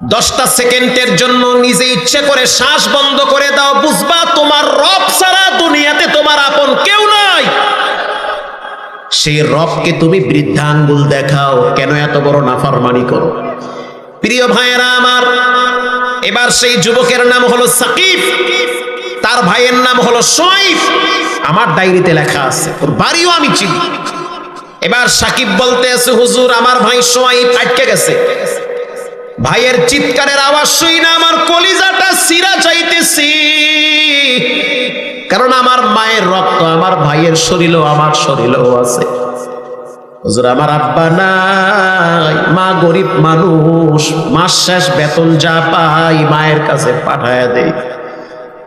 দশটা সেকেন্ডের জন্য নিজে ইচ্ছে করে শ্বাস বন্ধ করে দাও, বুঝবা তোমার রব ছাড়া দুনিয়াতে তোমার আপন কেউ নাই। সেই রবকে তুমি বৃদ্ধাঙ্গুল দেখাও, কেন এত বড় নাফরমানি করো? প্রিয় ভাইয়েরা আমার, এবার সেই যুবকের নাম হলো সাকিব, তার ভাইয়ের নাম হলো সোয়াইফ আমার ডায়েরিতে লেখা আছে ওর বাড়িও আমি চিনি। এবার সাকিব বলতে আছে, হুজুর, আমার ভাই সোয়াইফ আটকে গেছে। ভাইয়ের চিৎকারের আওয়াজ শুই না, আমার কলিজাটা সিরা চাইতেছি। কারণ আমার মায়ের রক্ত, আমার ভাইয়ের শরীরও, আমার শরীরেও আছে। হুজুর, আমার আব্বা নাই, মা গরিব মানুষ, মাস শেষ বেতন যা পাই মায়ের কাছে পাঠায় দেয়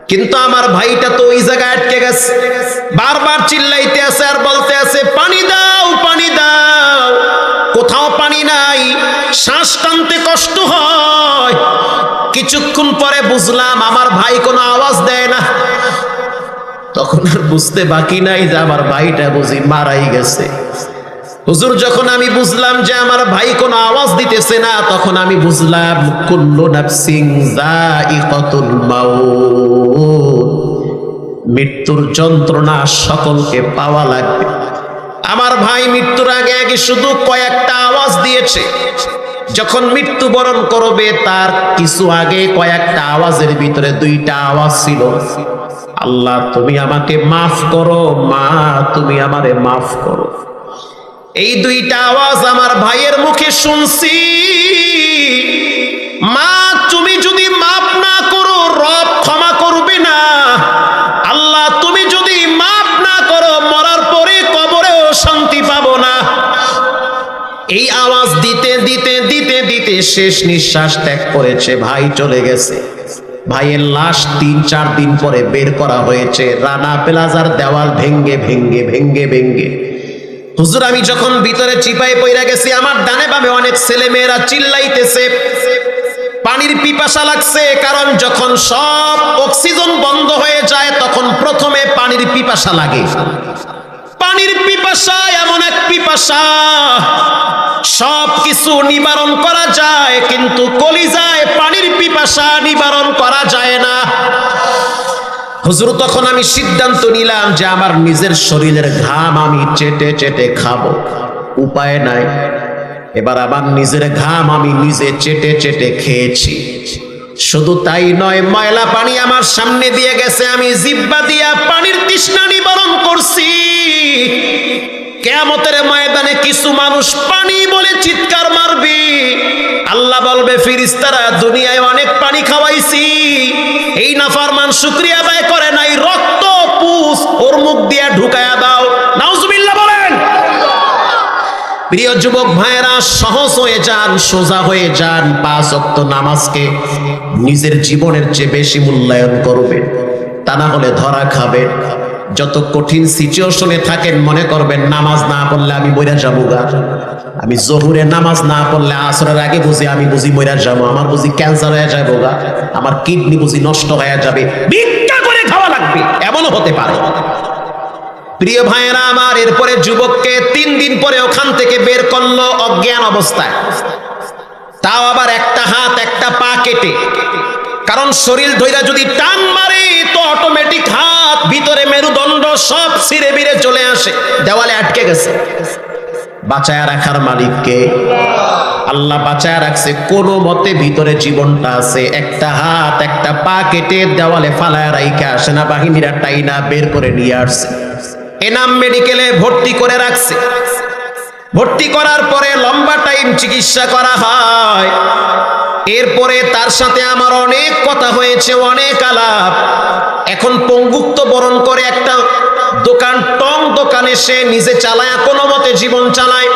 কিন্তু আমার ভাইটা তো ওই জায়গায় আটকে গেছে। বারবার চিল্লাইতে আছে আর বলতে আছে, পানি শ্বাস টানতে কষ্ট হয়। কিছুক্ষণ পরে বুঝলাম আমার ভাই কোনো আওয়াজ দেয় না। তখন আর বুঝতে বাকি নাই যে আমার ভাইটা বুঝি মারাই গেছে। হুজুর, যখন আমি বুঝলাম যে আমার ভাই কোনো আওয়াজ দিতেছে না, তখন আমি বুঝলাম, কুল্লু নাফসিং যায়িকাতুল মাউত। মৃত্যুর যন্ত্রণা সকলকে পাওয়া লাগবে। আমার ভাই মৃত্যুর আগে আগে শুধু কয়েকটা আওয়াজ দিয়েছে। যখন মৃত্যুবরণ করবে, তার কিছু আগে কয়েকটা আওয়াজের ভিতরে দুইটা আওয়াজ ছিল। আল্লাহ, তুমি আমাকে মাফ করো, মা, তুমি আমারে মাফ করো। এই দুইটা আওয়াজ আমার ভাইয়ের মুখে শুনছি। মা শেষ নিঃশ্বাস ত্যাগ করেছে, ভাই চলে গেছে। ভাইয়ের লাশ তিন, চার দিন পরে বের করা হয়েছে, রানা প্লাজার দেওয়াল ভেঙ্গে ভেঙ্গে ভেঙ্গে ভেঙ্গে। হুজুর, আমি যখন ভিতরে চিপাই পইরা গেছি, আমার ডানে বামে অনেক ছেলে মেয়েরা চিল্লাইতেছে। পানির পিপাসা লাগছে, কারণ যখন সব অক্সিজেন বন্ধ হয়ে যায়, তখন প্রথমে পানির পিপাসা লাগে। পানির পিপাসা, এমন এক পিপাসা। সব কিছু নিবারণ করা যায়, কিন্তু কলিজায় পানির পিপাসা নিবারণ করা যায় না। হুজুর, তখন আমি সিদ্ধান্ত নিলাম যে আমার নিজের শরীরের ঘাম আমি চেটে চেটে খাব। উপায় নাই। এবার আমার নিজের ঘাম আমি নিজে চেটে চেটে খেয়েছি। শুধু তাই নয়, ময়লা পানি আমার সামনে দিয়ে গেছে, আমি জিব্বা দিয়া পানির তৃষ্ণা নিবারণ করছি। কেয়ামতের ময়দানে কিছু মানুষ পানি বলে চিৎকার মারবে। আল্লাহ বলবে, ফিরিস্তারা, দুনিয়ায় অনেক পানি খাওয়াইছি। এই নাফারমান শুক্রিয়া আদায় করে নাই, রক্ত, পুষ, ওর মুখ দিয়া ঢুকায়া দাও নাউজুবিল্লাহ বলেন প্রিয় যুবক ভাইয়েরা, সহজ হয়ে যান, সোজা হয়ে যান, পাঁচ অক্ত নামাজকে নিজের জীবনের চেয়ে বেশি মূল্যায়ন করবে। তা না হলে ধরা খাবে। যত কঠিন সিচুয়েশনে থাকেন, মনে করবেন নামাজ না পড়লে আমি বইরা যাব গা। আমি জহুরে নামাজ না পড়লে আসরের আগে বুঝি আমি বুঝি মইরা যাব। আমার বুঝি ক্যান্সার হয়ে যাব গা। আমার কিডনি বুঝি নষ্ট হয়ে যাবে। ভিক্ষা করে খাওয়া লাগবে। এমনও হতে পারে। প্রিয় ভাইয়েরা আমার, এরপরে যুবককে তিন দিন পরে ওখান থেকে বের করল অজ্ঞান অবস্থায়। তাও আবার একটা হাত, একটা পা কেটে। কারণ শরীর ধৈরা যদি টান মারে, তো অটোমেটিক হাত, ভিতরে মেরুদণ্ড সব ছিঁড়ে বিড়ে চলে আসে। দেওয়ালে আটকে গেছে। বাঁচায় রাখার মালিককে আল্লাহ বাঁচায় রাখছে। কোনো মতে ভিতরে জীবনটা আছে। একটা হাত, একটা পা কেটে দেওয়ালে ফালায় রাইখা সেনাবাহিনীরা টাইনা বের করে নিয়ে আসছে এনাম মেডিকেলে ভর্তি করে রাখছে। ভর্তি করার পরে লম্বা টাইম চিকিৎসা করা হয়। এরপরে তার সাথে আমার অনেক কথা হয়েছে, অনেক আলাপ। এখন পঙ্গুক্ত বরণ করে একটা দোকান, টং দোকানে সে নিজে চালায়, কোনো মতে জীবন চালায়।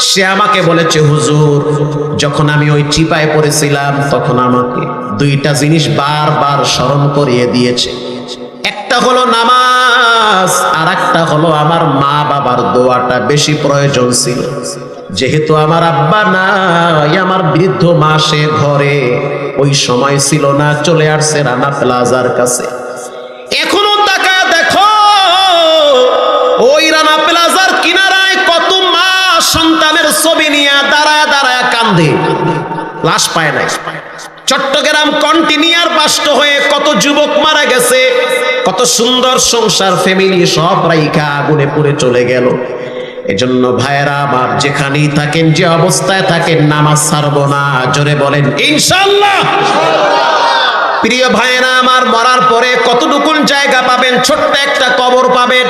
সে আমাকে বলেছে, হুজুর, যখন আমি ওই চিপায় পড়েছিলাম, তখন আমাকে দুইটা জিনিস বারবার স্মরণ করিয়ে দিয়েছে। একটা হলো নামাজ আর একটা হলো আমার মা বাবার দোয়াটা বেশি প্রয়োজন ছিল। যেহেতু আমার আব্বা নাই, আমার বৃদ্ধ মা সে ঘরে, ওই সময় ছিল না, চলে আসছে রানা প্লাজার কাছে। এখনও তাকা দেখো, ওই রানা প্লাজার কিনারায় কত মা সন্তানের ছবি নিয়ে দাঁড়ায় দাঁড়ায় কান্দে। লাশ পায় নাই। চট্টগ্রাম কন্টিনিউয়ার বাস্ট হয়ে কত যুবক মারা গেছে, কত সুন্দর সংসার ফ্যামিলি সব রাইখা আগুনে পড়ে চলে গেল। এজন্য ভাইয়েরা আমার যেখানেই থাকেন, যে অবস্থায় থাকেন, নামাজ ছাড়বো না। জোরে বলেন ইনশাল্লাহ প্রিয় ভাইয়েরা আমার মরার পরে কতটুকুন জায়গা পাবেন, ছোট্ট একটা কবর পাবেন।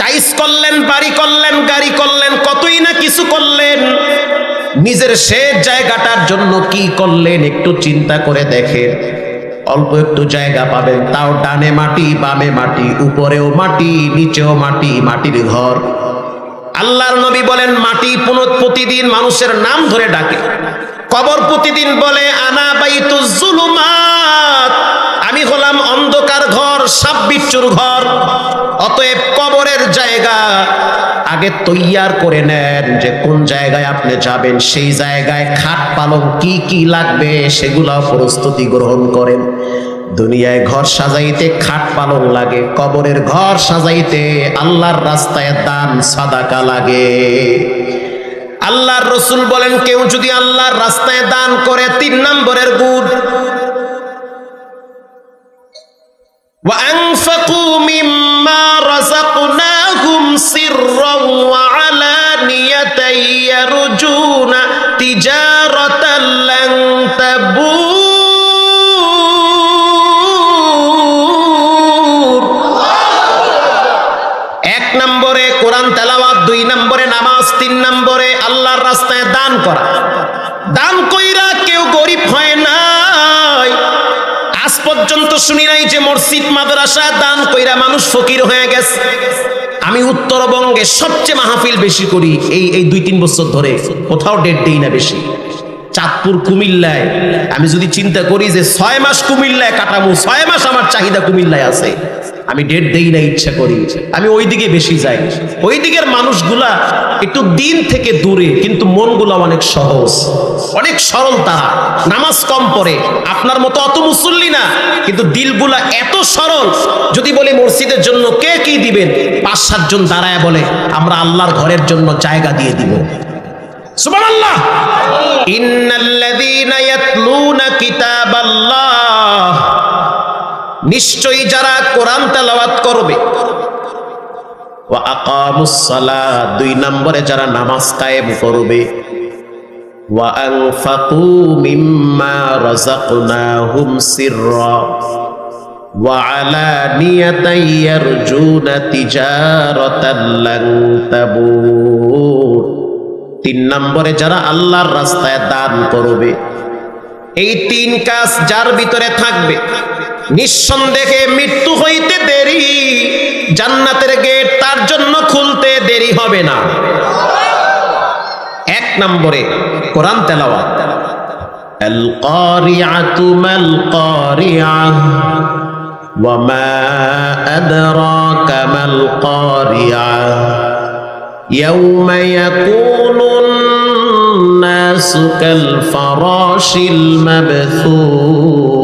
টাইস করলেন, বাড়ি করলেন, গাড়ি করলেন, কতই না কিছু করলেন। নিজের শেষ জায়গাটার জন্য কি করলেন একটু চিন্তা করে দেখেন। অল্প একটু জায়গা পাবেন, তাও ডানে মাটি, বামে মাটি, উপরেও মাটি, নিচেও মাটি, মাটির ঘর। আল্লাহর নবী বলেন, মাটি পুনঃ প্রতিদিন মানুষের নাম ধরে ডাকে। কবর প্রতিদিন বলে, আনা বাইতু জুলুমাত। আমি হলাম অন্ধকার ঘর। সাপ বিচ্ছুর ঘর। অতএব কবরের জায়গা আগে তৈয়ার করে নেন যে কোন জায়গায় আপনি যাবেন, সেই জায়গায় খাট পালং কি কি লাগবে সেগুলাও প্রস্তুতি গ্রহণ করেন। দুনিয়ায় ঘর সাজাইতে খাট পালং লাগে, কবরের ঘর সাজাইতে আল্লাহর রাস্তায় দান, সাদাকা লাগে। আল্লাহর রসুল বলেন, কেউ যদি আল্লাহর রাস্তায় দান করে, তিন নম্বরের গুণ وأنفقوا مما رزقناهم سرا وعلانية يرجون تجارة لن تبور এক নম্বরে কোরআন তেলাওয়াত দুই নম্বরে নামাজ তিন নম্বরে আল্লাহর রাস্তায় দান করা পর্যন্ত শুনি নাই যে মসজিদ, মাদ্রাসা দান কইরা মানুষ ফকির হয়ে গেছে। আমি উত্তরবঙ্গে সবচেয়ে মাহফিল বেশি করি এই এই দুই তিন বছর ধরে। কোথাও ডেট দেই না বেশি। চাঁদপুর, কুমিল্লায়। আমি যদি চিন্তা করি যে ছয় মাস কুমিল্লায় কাটামু, ছয় মাস আমার চাহিদা কুমিল্লায় আছে। আমি ডেট দেই না, ইচ্ছা করি। আমি ওই দিকে বেশি যাই। ওই দিকের মানুষগুলা একটু দিন থেকে দূরে, কিন্তু মনগুলা অনেক সহজ। অনেক সরল তারা। নামাজ কম পড়ে। আপনার মতো অত মুসল্লি না, কিন্তু দিলগুলা এত সরল। যদি বলি মসজিদের জন্য কে কি দিবেন, পাঁচ সাতজন দাঁড়ায় বলে, আমরা আল্লাহর ঘরের জন্য জায়গা দিয়ে দিব। সুবহানাল্লাহ! ইন্নাল্লাযীনা ইয়াতলুনা কিতাবাল্লাহ। নিশ্চয়ই যারা কোরআন তেলাওয়াত করবে। দুই নম্বরে যারা নামাজ কায়েম করবে। তিন নম্বরে যারা আল্লাহর রাস্তায় দান করবে। এই তিন কাজ যার ভিতরে থাকবে? নিঃসন্দেহে মৃত্যু হইতে দেরি জান্নাতের গেট তার জন্য খুলতে দেরি হবে না এক নম্বরে কোরআন তেলাওয়াত আল কারিআতু মাল কারিআহ وما أدراك ما القارعة يوم يكون الناس كالفراش المبثوث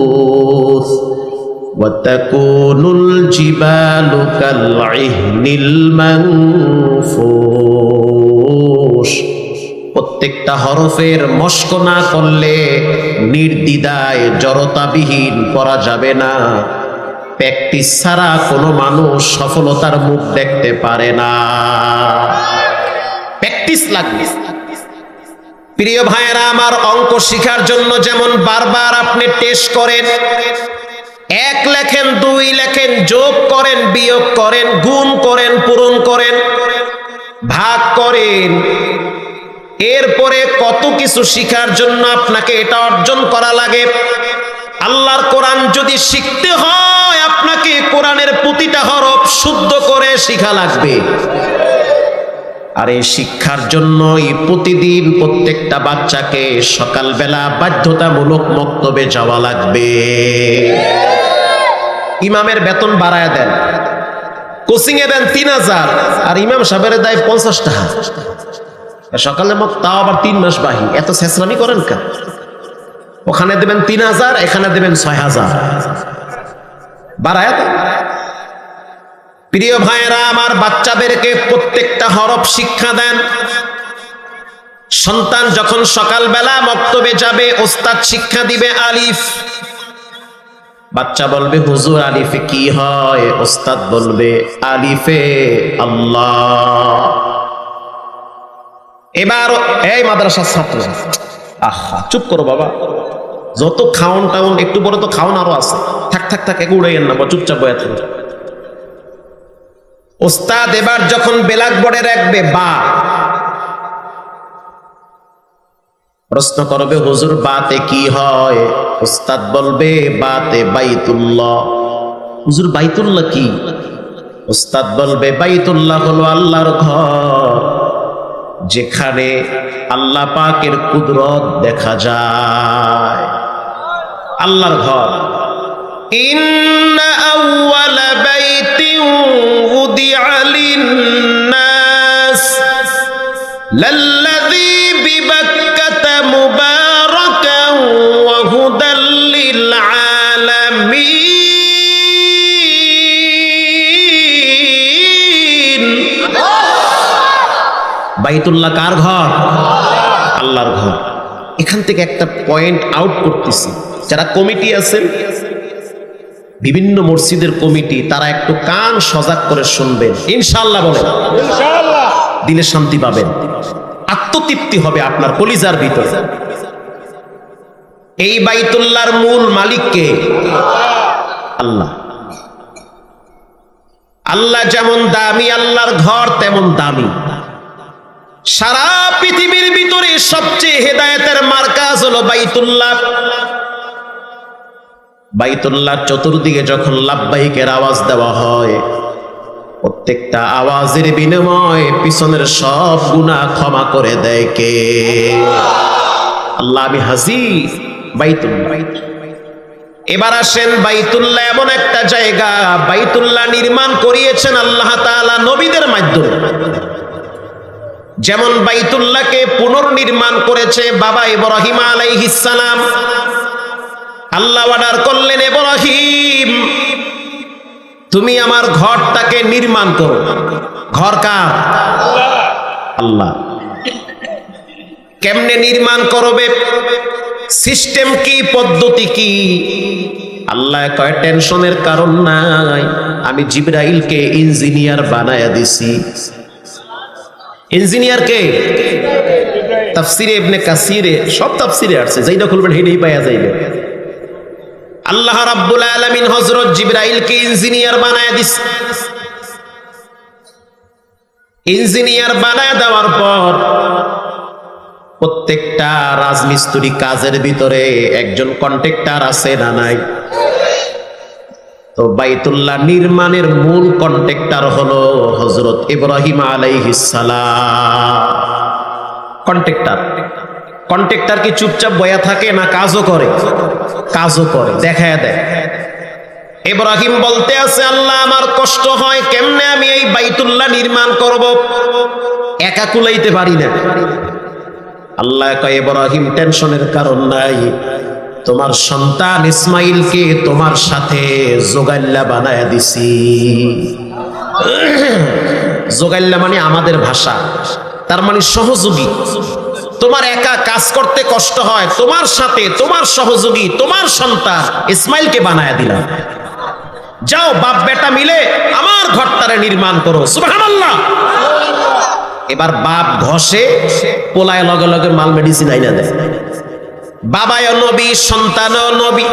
وتكون الجبال كالعهن المنفوش প্রত্যেকটা হরফের মস্ক না করলে নির্দ্বিধায় জড়তাবিহীন করা যাবে না প্র্যাকটিস ছাড়া কোনো মানুষ সফলতার মুখ দেখতে পারে না প্র্যাকটিস লাগবে প্রিয় ভাইয়েরা আমার অঙ্ক শেখার জন্য যেমন বারবার আপনি টেস্ট করেন এক লেখেন, দুই লেখেন, যোগ করেন, বিয়োগ করেন, গুণ করেন, পূরণ করেন, ভাগ করেন। এরপরে কত কিছু শিখার জন্য আপনাকে এটা অর্জন করা লাগে? আল্লাহর কোরআন যদি শিখতে হয়, আপনাকে কোরআনের প্রতিটা হরফ শুদ্ধ করে শিখা লাগবে। আর এই শিক্ষার জন্যই প্রতিদিন প্রত্যেকটা বাচ্চাকে সকালবেলা বাধ্যতামূলক মক্তবে যাওয়া লাগবে। ইমামের বেতন বাড়ায় দেন। কোচিং এ দেন তিন হাজার, আর ইমাম সাহেবের দেয় পঞ্চাশ টাকা। সকালে মত তাও আবার তিন মাস বাহি। এত শেষরামি করেন কেন? ওখানে দেবেন তিন হাজার, এখানে দেবেন ছয় হাজার। বাড়ায় দেন। প্রিয় ভাইয়েরা, আমার বাচ্চাদেরকে প্রত্যেকটা হরফ শিক্ষা দেন। সন্তান যখন সকালবেলা মক্তবে যাবে, ওস্তাদ শিক্ষা দিবে আলিফ। বাচ্চা বলবে, হুজুর আলিফে কি হয়? ওস্তাদ বলবে, আলিফে আল্লাহ। এবার এই মাদ্রাসার ছাত্র, আহা, চুপ করো বাবা। যত খাওন টাউন একটু পরে তো খাওন আরও আছে। থাক থাক থাক, একে উড়াইয়েন না বা চুপচাপ বয়া ওস্তাদ এবার যখন বেলাক বোর্ডে রাখবে, বা। প্রশ্ন করবে, হুজুর, বাতে কি হয়? ওস্তাদ বলবে, বাতে বাইতুল্লাহ। হুজুর, বাইতুল্লাহ কি? ওস্তাদ বলবে, বাইতুল্লাহ হলো আল্লাহর ঘর, যেখানে আল্লাহ পাকের কুদরত দেখা যায়। আল্লাহর ঘর। إن أول بيت وضع للناس للذي ببكة مباركا وهدى للعالمين বাইতুল্লাহ কার ঘর আল্লাহর ঘর এখান থেকে একটা পয়েন্ট আউট করতেছি যারা কমিটি আছেন বিভিন্ন মসজিদের কমিটি তারা একটু কান সজাগ করে শুনবেন। ইনশাল্লাহ বলে। দিলে শান্তি পাবেন। আত্মতৃপ্তি হবে আপনার কলিজার ভিতরে। এই বাইতুল্লাহর মূল মালিককে আল্লাহ। আল্লাহ যেমন দামি আল্লাহর ঘর তেমন দামি। সারা পৃথিবীর ভিতরে সবচেয়ে হেদায়েতের মার্কাজ হলো বাইতুল্লাহ। বাইতুল্লাহ চতুর্দিকে যখন লাভবাহিকের আওয়াজ দেওয়া হয়, প্রত্যেকটা আওয়াজের বিনিময়ে পিছনের সব গুণা ক্ষমা করে দেয় কে? আল্লাহ, আমি হাসি বাইতুল্লাহ। এবার আসেন বাইতুল্লাহ, এমন একটা জায়গা বাইতুল্লাহ নির্মাণ করিয়েছেন আল্লাহ তাআলা নবীদের মাধ্যমে। যেমন বাইতুল্লাহকে পুনর্নির্মাণ করেছে বাবা ইব্রাহিম আলাইহিস সালাম আল্লাহ অর্ডার করলেন ইব্রাহিম তুমি আমার ঘরটাকে নির্মাণ করো। ঘর কার? আল্লাহ। কেমনে নির্মাণ করবে? সিস্টেম কি, পদ্ধতি কি? আল্লাহ কয়, টেনশনের কারণ নাই। আমি জিব্রাইলকে ইঞ্জিনিয়ার বানায়া দিছি। ইঞ্জিনিয়ার কে? তাফসিরে ইবনে কাসিরে, সব তাফসিরে আসছে। যেইটা খুলবেন হেডেই পাওয়া যাইবে। আল্লাহ রাব্বুল আলামিন হযরত জিবরাইলকে ইঞ্জিনিয়ার বানায় দিস। ইঞ্জিনিয়ার বানায় দেওয়ার পর প্রত্যেকটা রাজমিস্ত্রি কাজের ভিতরে একজন কন্ট্রাক্টর আছে না নাই? তো বাইতুল্লাহ নির্মাণের মূল কন্ট্রাক্টর হলো হযরত ইব্রাহিম আলাইহিস সালাম। কন্ট্রাক্টর। কন্ট্রাক্টর কি চুপচাপ বয়া থাকে না কাজও করে? কাজও করে, দেখায় দেয়। ইব্রাহিম বলতে আছে, আল্লাহ, আমার কষ্ট হয়, কেমনে আমি এই বাইতুল্লাহ নির্মাণ করব? একা কুলাইতে পারি না। আল্লাহ কয়, ইব্রাহিম, টেনশনের কারণ নাই। তোমার সন্তান ইসমাইলকে তোমার সাথে জোগাল্লা বানায় দিছি। জোগাল্লা মানে আমাদের ভাষা, তার মানে সহযোগী। তোমার একা কাজ করতে কষ্ট হয়, তোমার সাথে, তোমার সহযোগী, তোমার সন্তান ইসমাইলকে বানায় দিলাম। যাও বাপ বেটা মিলে আমার ঘরটারে নির্মাণ করো। সুবহানাল্লাহ। এবার বাপ ঘষে পোলায় লগে লগে মাল মেডিসিন আইনা দেয়। বাবায় নবী, সন্তান নবী।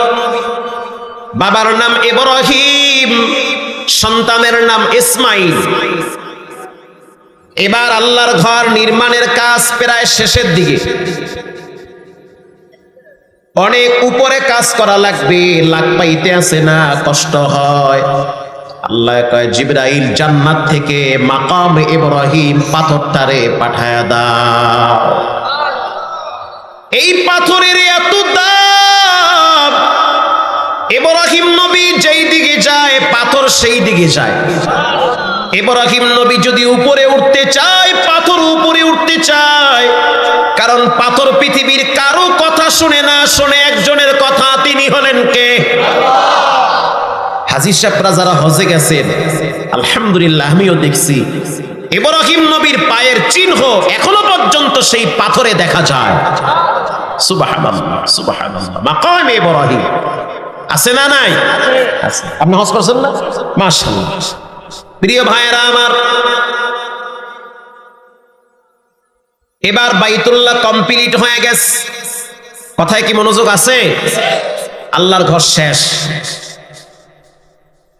বাবার নাম ইব্রাহিম সন্তানের নাম ইসমাইল। এবার আল্লাহর ঘর নির্মাণের কাজ প্রায় শেষের দিকে। অনেক উপরে কাজ করা লাগবে লাগ পাইতে আছে না, কষ্ট হয়। আল্লাহ কয়, জিব্রাইল জান্নাত থেকে মাকাম ইব্রাহিম পাথরটারে পাঠায়া দাও। এই পাথরের এত দাম, ইব্রাহিম নবী যেই দিকে যায়, পাথর সেই দিকে যায়। ইব্রাহিম নবী যদি উপরে উঠতে চায় পাথর উপরে উঠতে চায় কারণ পাথর পৃথিবীর কারও কথা শুনে না শুনে একজনের কথা তিনি হলেন কে? হাজির সাহেবরা যারা হজে গেছেন আলহামদুলিল্লাহ আমিও দেখছি ইব্রাহিম নবীর পায়ের চিহ্ন এখনও পর্যন্ত সেই পাথরে দেখা যায়। সুবহানাল্লাহ সুবহানাল্লাহ। মাকাম ইব্রাহিম। আছে না নাই? আছে। আপনি হজ করছেন না? মাশাআল্লাহ। প্রিয় ভাইয়েরা আমার, এবার বাইতুল্লাহ কমপ্লিট হয়ে গেছে। কথায় কি মনোযোগ আছে? আল্লাহর ঘর শেষ।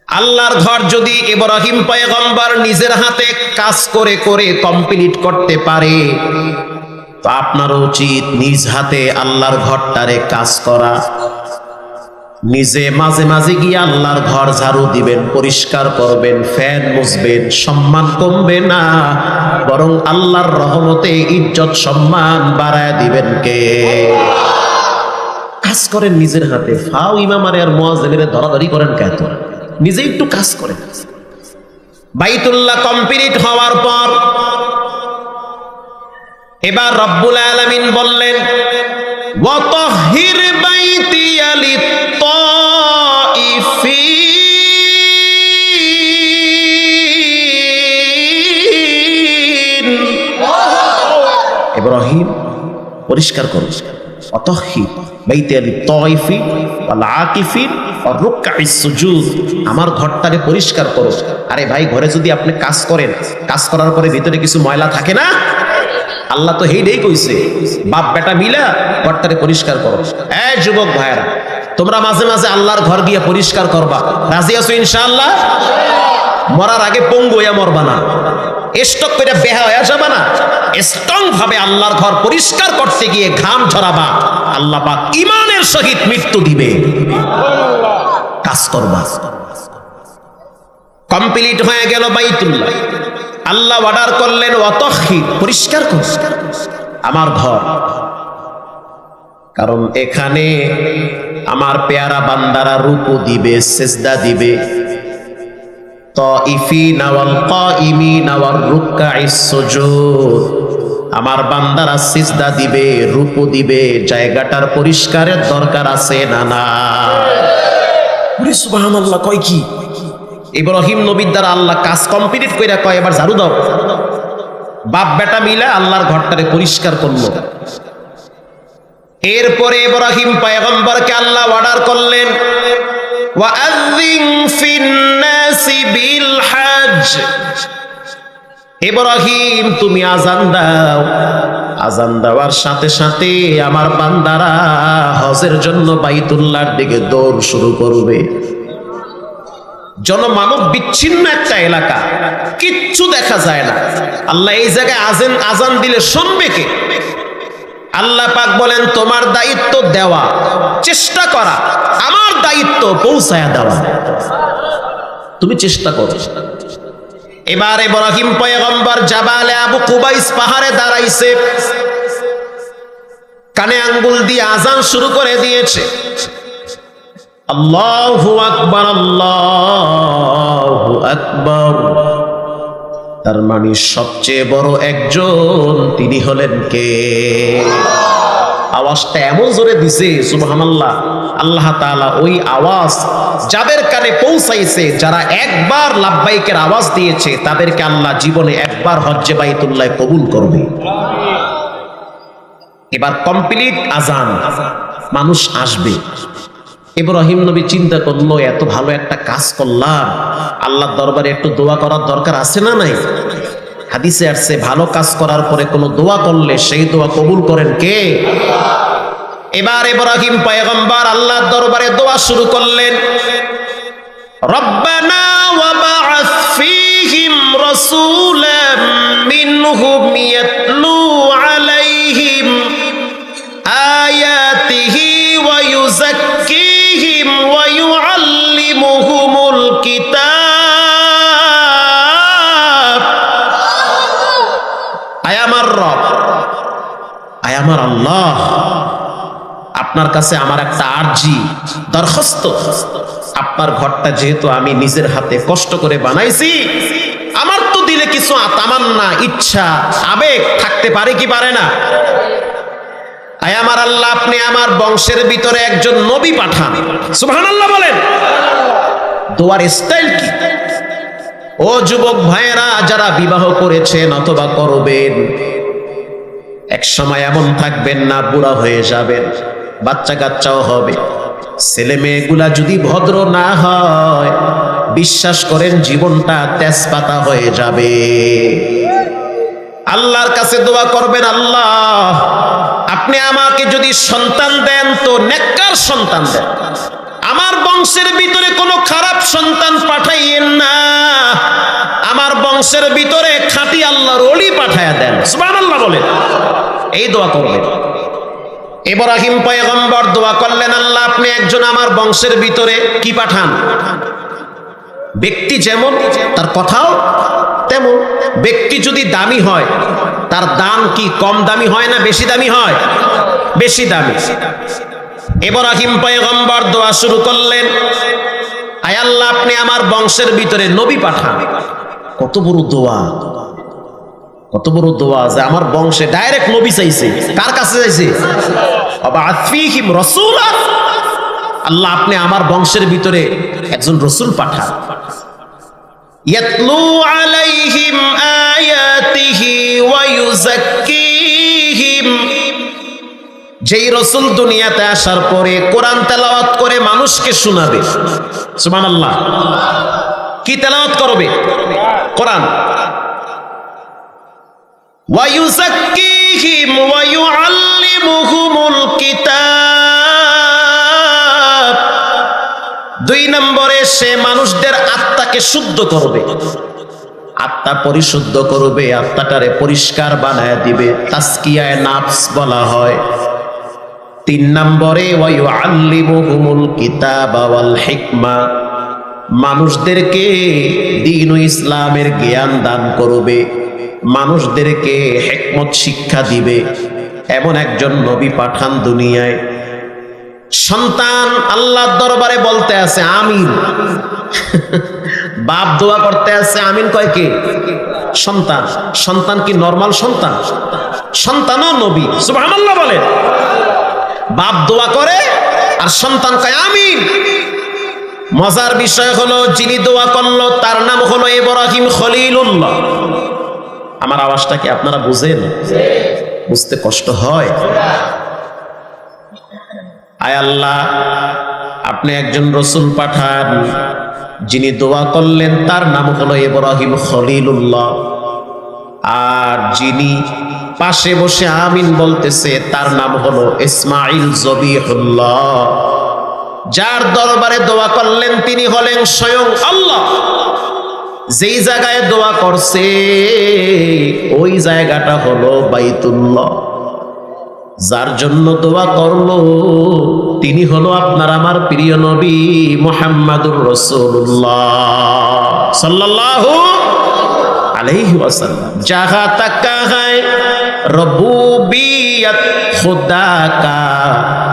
আল্লাহর ঘর যদি ইব্রাহিম পয়গম্বর নিজের হাতে কাজ করে করে কমপ্লিট করতে পারে, তো আপনার উচিত নিজ হাতে আল্লাহর ঘরটারে কাজ করা। নিজে মাঝে মাঝে গিয়ে আল্লাহর ঘর ঝাড়ু দিবেন, পরিষ্কার করবেন, ফ্যান মুছবেন, সম্মান কমবে না, বরং আল্লাহর রহমতে ইজ্জত, সম্মান বাড়ায় দিবেন কে? কাজ করেন নিজের হাতে। ফাও ইমামারে আর মোয়াজেমের ধরাধরি করেন কেন নিজে একটু কাজ করেন। বাইতুল্লাহ কমপ্লিট হওয়ার পর এবার রব্বুল আলামিন বললেন পরিষ্কার করো। অতহি বাইতে আলি তয়ফি সুজুদ। আমার ঘরটাকে পরিষ্কার করো। আরে ভাই, ঘরে যদি আপনি কাজ করেন, কাজ করার পরে ভিতরে কিছু ময়লা থাকে না? আল্লাহ তো হেইডেই কইছে, বাপ বেটা মিলা ঘরটাকে পরিষ্কার করো। এ যুবক ভাইরা তোমরা মাঝে মাঝে আল্লাহর ঘর গিয়ে পরিষ্কার করবা। রাজি আছো ইনশাআল্লাহ? মরার আগে পঙ্গু হইয়া মরবা না। স্টক করে বেহা হয়ে যাবা না। স্ট্রং ভাবে আল্লাহর ঘর পরিষ্কার করতে গিয়ে ঘাম ঝরাবা আল্লাহ পাক ইমানের সহিত মৃত্যু দিবে। কাজ করবা। কমপ্লিট হয়ে গেল বাইতুল্লাহ। আল্লাহ অর্ডার করলেন অতহি পরিষ্কার কর। আমার ঘর। কারণ এখানে আমার পেয়ারা বান্দারা রূপো দিবে, সেজদা দিবে। আমার বান্দারা সিজদা দিবে রূপো দিবে জায়গাটার পরিষ্কারের দরকার আছে না না? কয় কি? ইব্রাহিম নবীর দ্বারা আল্লাহ কাজ কমপ্লিট কইরা কয় এবার ঝাড়ু দাও। বাপ বেটা মিলে আল্লাহর ঘরটারে পরিষ্কার করল। এরপরে ইব্রাহিম পয়গম্বরকে আল্লাহ অর্ডার করলেন। ইব্রাহিম, তুমি আজান দাও। আজান দেওয়ার সাথে সাথে আমার বান্দারা হজের জন্য বাইতুল্লাহর দিকে দৌড় শুরু করবে। জনমানব বিচ্ছিন্ন একটা এলাকা, কিচ্ছু দেখা যায় না। আল্লাহ এই জায়গায় আজান আজান দিলে শুনবে কে? আল্লাহ পাক বলেন, তোমার দায়িত্ব দেওয়া, চেষ্টা করা, আমার দায়িত্ব পৌঁছায়া দেওয়া। তুমি চেষ্টা করো। এবার ইব্রাহিম পয়গম্বর জাবালে আবু কুবাইস পাহাড়ে দাঁড়াইছে। কানে আঙ্গুল দিয়ে আজান শুরু করে দিয়েছে। আল্লাহু আকবার আল্লাহু আকবার। তার মানে সবচেয়ে বড় একজন তিনি হলেন কে? আওয়াজটা এমন জোরে দিছে, সুবহানাল্লাহ। আল্লাহ তাআলা ওই আওয়াজ যাদের কানে পৌঁছাইছে, যারা একবার লাব্বাইকের আওয়াজ দিয়েছে, তাদেরকে আল্লাহ জীবনে একবার হজ্জে বাইতুল্লাহ কবুল করবে। এবার কমপ্লিট আজান মানুষ আসবে। ইব্রাহিম নবী চিন্তা করল, এত ভালো একটা কাজ করলাম। আল্লাহর দরবারে একটু দোয়া করার দরকার আছে না নাই? হাদিসে আসছে, ভালো কাজ করার পরে কোনো দোয়া করলে সেই দোয়া কবুল করেন কে? এবার ইব্রাহিম পয়গম্বর আল্লাহর দরবারে দোয়া শুরু করলেন, রব্বানা ওয়াবা'আথ ফীহিম রাসূলাম মিনহুম ইয়াতলু আলাইহিম আমার আল্লাহ। আপনার কাছে আমার একটা আর্জি, দরখাস্ত। আপনার ঘরটা যেহেতু আমি নিজের হাতে কষ্ট করে বানাইছি, আমার তো দিলে কিছু তামান্না, ইচ্ছা, আবেগ থাকতে পারে কি পারে না? আয় আমার আল্লাহ, আপনি আমার বংশের ভিতরে একজন নবী পাঠান। সুবহানাল্লাহ বলেন। দোয়ার স্টাইল কি? ও যুবক ভাইয়েরা, যারা বিবাহ করেছেন অথবা করবেন এক সময় এমন থাকবেন না, বুড়া হয়ে যাবেন বাচ্চা কাচ্চাও হবে। ছেলে মেয়েগুলা যদি ভদ্র না হয়, বিশ্বাস করেন জীবনটা তেজপাতা হয়ে যাবে। আল্লাহর কাছে দোয়া করবেন, আল্লাহ, আপনি আমাকে যদি সন্তান দেন তো নেককার সন্তান দেন। আমার বংশের ভিতরে কোনো খারাপ সন্তান পাঠাইয়েন না। আমার বংশের ভিতরে খাঁটি আল্লাহর অলি পাঠায়া দেন। সুবহানাল্লাহ বলেন এই দোয়া করবেন ইব্রাহিম পয়গম্বর দোয়া করলেন, আল্লাহ, আপনি একজন আমার বংশের ভিতরে কি পাঠান? ব্যক্তি যেমন, তার কথাও তেমন। ব্যক্তি যদি দামি হয়, তার দাম কি কম দামি হয় না বেশি দামি হয়? বেশি দামি। ইব্রাহিম পয়গম্বর দোয়া শুরু করলেন, আয় আল্লাহ, আপনি আমার বংশের ভিতরে নবী পাঠান। কত বড় দোয়া, কত বড় দোয়া যে আমার বংশে ডাইরেক্ট নবী চাইছে, কার কাছে চাইছে? আল্লাহ আপনি আমার বংশের ভিতরে একজন রসুল পাঠান। ইয়াতলু আলাইহিম আয়াতিহি ওয়া ইউযাক্কিহিম। যেই রসুল দুনিয়াতে আসার পরে কোরআন তেলাওয়াত করে মানুষকে শোনাবে। সুবহানাল্লাহ। কি তেলাওয়াত করবে? কোরআন। ইউযাক্কিহিম ওয়া কিতাব। দুই নম্বরে সে মানুষদের আত্মাকে শুদ্ধ করবে। আত্মা পরিশুদ্ধ করবে, আত্মাটারে পরিষ্কার বানায় দিবে তাস্কিয়ায় নাফস বলা হয়। তিন নম্বরে ওয়ায়ু আল্লিমুহুমুল কিতাব ওয়াল হিকমা। মানুষদেরকে দিন ইসলামের জ্ঞান দান করবে, মানুষদেরকে হেকমত শিক্ষা দিবে। এমন একজন নবী পাঠান দুনিয়ায়। সন্তান আল্লাহর দরবারে বলতে আছে, আমিন। বাপ দোয়া করতে আছে, আমিন কয় কে? সন্তান। সন্তান কি নর্মাল সন্তান? সন্তানও নবী। সুবহানাল্লাহ বলে বাপ দোয়া করে আর সন্তান কয়, আমিন। মজার বিষয় হলো, যিনি দোয়া করল, তার নাম হলো ইব্রাহিম খলিলুল্লাহ। আমার আওয়াজটা কি আপনারা বুঝেন? বুঝতে কষ্ট হয়? আয় আল্লাহ, আপনি একজন রসুল পাঠান, যিনি দোয়া করলেন, তার নাম হলো ইব্রাহিম খলিলুল্লাহ। আর যিনি পাশে বসে আমিন বলতেছে, তার নাম হলো ইসমাইল জবিহুল্লাহ। যার দরবারে দোয়া করলেন, তিনি হলেন স্বয়ং আল্লাহ। যেই জায়গায় দোয়া করছে, ওই জায়গাটা হলো বাইতুল্লাহ। যার জন্য দোয়া করল, তিনি হলো আপনার আমার প্রিয় নবী মোহাম্মদুর রসুল্লাহ সাল্লাহ আলাইহি যাহা তাকা হয় কা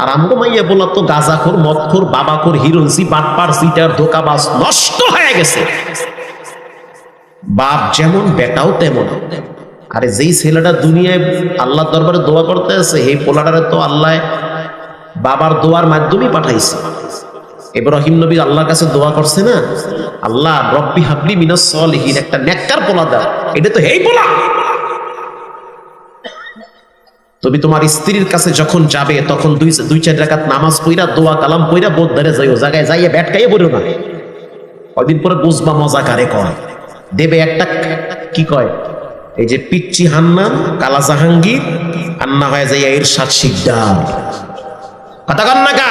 আর আমগো মাইয়া বলা তো গাজাখোর, মদখোর, বাবাখোর হিরোজি বাটপার সিটার ধোকাবাজ নষ্ট হয়ে গেছে। বাপ যেমন, বেটাও তেমন। আরে যেই ছেলেটা দুনিয়ায় আল্লাহ দরবারে দোয়া করতে আছে এই পোলাটারে তো আল্লাহ বাবার দোয়ার মাধ্যমে পাঠাইছে। ইব্রাহিম নবী আল্লাহর কাছে দোয়া করছে না? আল্লাহ রব্বি হাবলি মিনাস সলিহিন, একটা নেককার পোলা দাও। এটা তো হেই পোলা। তুমি তোমার স্ত্রীর কাছে যখন যাবে, তখন দুই দুই, চার রাকাত নামাজ পইরা দোয়া, কালাম পইরা বোধ ধরে যাইও। জায়গায় যাইয়া ব্যাটকাইয়ে বলো না। কয়দিন পরে বুঝবা মজা কারে কয়? দেবে একটা কি কয়? এই যে পিচ্চি হান্নান কালা জাহাঙ্গীর আন্না হয়ে যাইয়া এর সাত শিকদার। কথা কন না কা?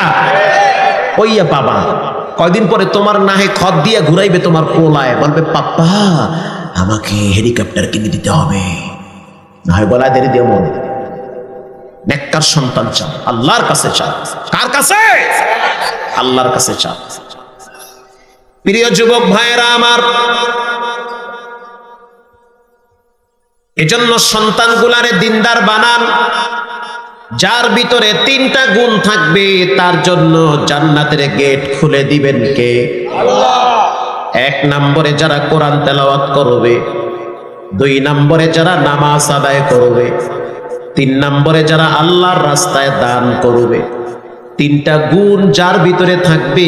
ওইয়া বাবা, কয়দিন পরে তোমার নাহে খত দিয়ে ঘুরাইবে তোমার কোলায় বলবে, পাপ্পা, আমাকে হেলিকপ্টার কিনে দিতে হবে। না হয় বলা দেরি দিয়ে মন। নেককার সন্তান চাও আল্লাহর কাছে চাও কার কাছে? আল্লাহর কাছে চাও প্রিয় যুবক ভাইয়েরা আমার, এজন্য সন্তানগুলারে দিনদার বানান। যার ভিতরে তিনটা গুণ থাকবে, তার জন্য জান্নাতের গেট খুলে দিবেন কে? এক নম্বরে যারা কোরআন তেলাওয়াত করবে, দুই নম্বরে যারা নামাজ আদায় করবে। তিন নম্বরে যারা আল্লাহর রাস্তায় দান করবে, তিনটা গুণ যার ভিতরে থাকবে,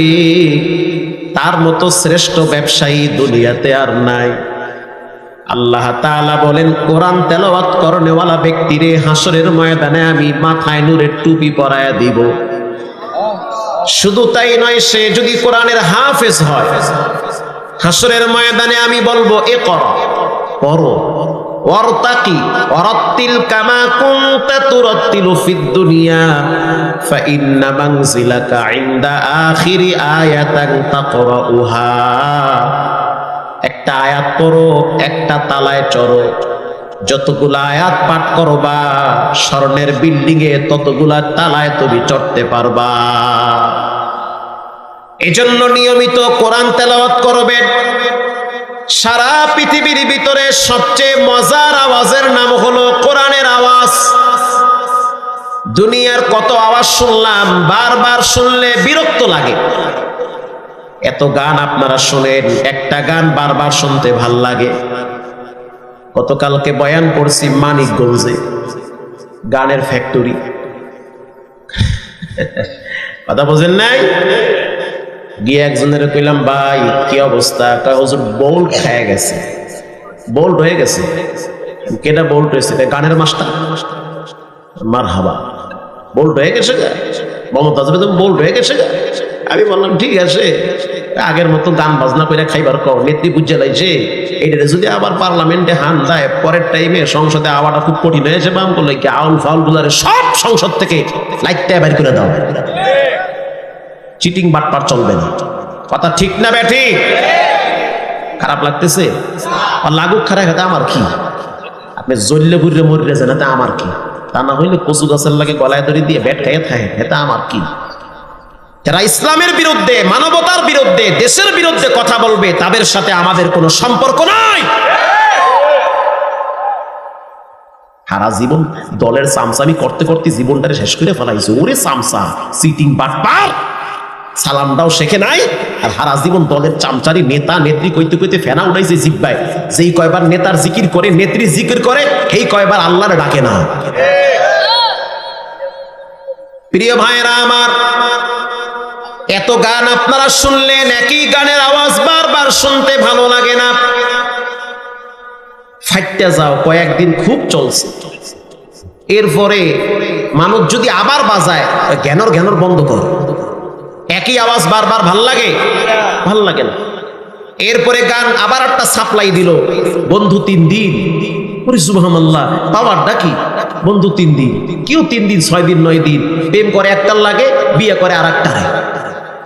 তার মতো শ্রেষ্ঠ ব্যবসায়ী দুনিয়াতে আর নাই। আল্লাহ তাআলা বলেন, কোরআন তেলাওয়াত করনেওয়ালা ব্যক্তিরে হাসরের ময়দানে আমি মাথায় নূরের টুপি পরায়া দিব। শুধু তাই নয়, সে যদি কোরআনের হাফেজ হয়, হাসরের ময়দানে আমি বলব, এ কর, পড়ো। একটা একটা তালায় চড়ো। যতগুলা স্বর্ণের বিল্ডিং এ ততগুলা তালায় তুমি চড়তে পারবা। এজন্য নিয়মিত কোরআন তেলাওয়াত করবেন। সারা পৃথিবীর ভিতরে সবচেয়ে মজার আওয়াজের নাম হলো কোরআনের আওয়াজ। দুনিয়ার কত আওয়াজ শুনলাম, বারবার শুনলে বিরক্ত লাগে। এত গান আপনারা শোনেন, একটা গান বারবার শুনতে ভালো লাগে। গতকালকে বয়ান করছি মানিকগঞ্জে, গানের ফ্যাক্টরি। কথা বোঝেন নাই? গিয়ে একজনের কইলাম, ভাই, কি অবস্থা? একটা হুজুর বোল্ট খেয়ে গেছে। বোল্ট হয়ে গেছে। কেটা বোল্ট হয়েছে? গানের মাস্টার। মার হাবা বোল্ট হয়ে গেছে গা। মমতাজ বেগম হয়ে গেছে গা। আমি বললাম, ঠিক আছে। আগের মতো গান বাজনা করে খাইবার কর, নেত্রী বুঝে লাইছে। এটা যদি আবার পার্লামেন্টে হান দেয়, পরের টাইমে সংসদে আওয়াটা খুব কঠিন হয়েছে বাম করলে কি আউল ফাউল গুলারে সব সংসদ থেকে লাইটটা বের করে দাও। চিটিং বাটপার চলবে না। কথা ঠিক না ব্যাঠি খারাপ লাগতেছে? আর লাগুক খারাপ, এটা আমার কি? আপনি জল্লে বুড়ে মরে যান এটা আমার কি? তা না হইলে কচু গাছের লাগে গলায় দড়ি দিয়ে ব্যাট খাইয়ে থাকে, এটা আমার কি? যারা ইসলামের বিরুদ্ধে, মানবতার বিরুদ্ধে, দেশের বিরুদ্ধে কথা বলবে, তাদের সাথে আমাদের কোনো সম্পর্ক নাই। সারা জীবন দলের চামচামি করতে করতে জীবনটারে শেষ করে ফেলাইছে। ওরে চামচা সিটিং বাটপার। সালামটাও শেখে নাই, আর হারা জীবন দলের চামচারি নেতা, নেত্রী কইতে কইতে ফেনা উঠাইছে জিব্বায়। যেই কয়বার নেতার জিকির করে, নেত্রী জিকির করে এই কয়বার আল্লাহর ডাকে না। প্রিয় ভাইরা আমার, এত গান আপনারা শুনলেন, একই গানের আওয়াজ বারবার শুনতে ভালো লাগে না। ফাইটটা যাও, কয়েকদিন খুব চলছে। এরপরে মানুষ যদি আবার বাজায় জ্ঞানর জ্ঞানর বন্ধ কর। একই আওয়াজ বারবার ভালো লাগে? ভালো লাগে না। এরপরে গান আবার একটা সাপ্লাই দিল, বন্ধু তিন দিন। সুবহানাল্লাহ, পাওয়ারটা বন্ধু তিন দিন। কেউ তিন দিন? ছয় দিন? নয় দিন? প্রেম করে একটার লাগে, বিয়ে করে আর একটারে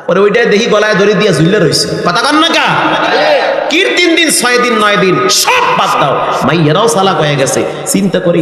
পরে ওইটাই দেখি গলায় ধরে দিয়ে ঝুলে রয়েছে কথা কান না কা? কি তিন দিন? ছয় দিন? নয় দিন? সব বাদ দাও। মাইয়েরাও সালাক হয়ে গেছে। চিন্তা করি